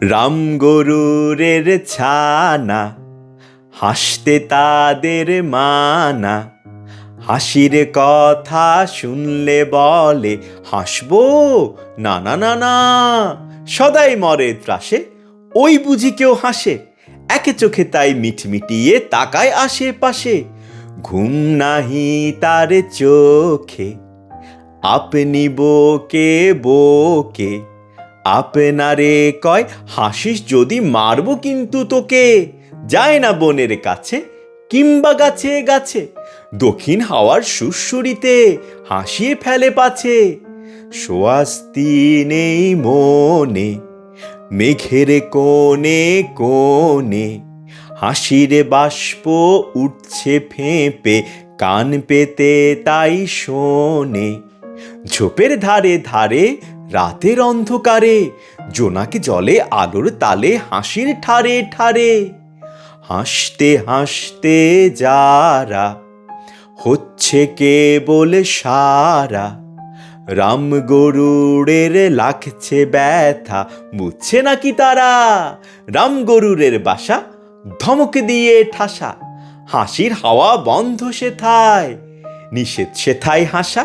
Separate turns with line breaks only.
রাম গরুরের ছানা, হাসতে তাদের মানা। হাসির কথা শুনলে বলে, হাসবো? না না না না, সদাই মরে ত্রাসে, ওই বুঝি কেউ হাসে। একে চোখে তাই মিটমিটিয়ে তাকায় আশেপাশে। ঘুম নাহি তার চোখে, আপনি বোকে বোকে। আপনারে কয়, হাসিস যদি মারবো কিন্তু তোকে। যায় না বনের কাছে, কিংবা গাছে গাছে, দক্ষিণ হাওয়ার সুরসুরিতে হাসিয়ে ফেলে পাছে। সোয়াস্তি নেই মনে, মেঘের কোণে কোণে, হাসিরে বাষ্প উঠছে ফেঁপে, কান পেতে তাই শোনে। ঝোপের ধারে ধারে রাতের অন্ধকারে। জোনাকি জলে আলোর তালে হাসির ঠারে ঠারে। হাসতে হাসতে যারা হচ্ছে কে বলে সারা। রাম গরুড়ের লাগছে ব্যথা, বুঝছে নাকি তারা? রাম গরুরের বাসা ধমক দিয়ে ঠাসা, হাসির হাওয়া বন্ধ সেথায়, নিষেধ সেথায় হাসা।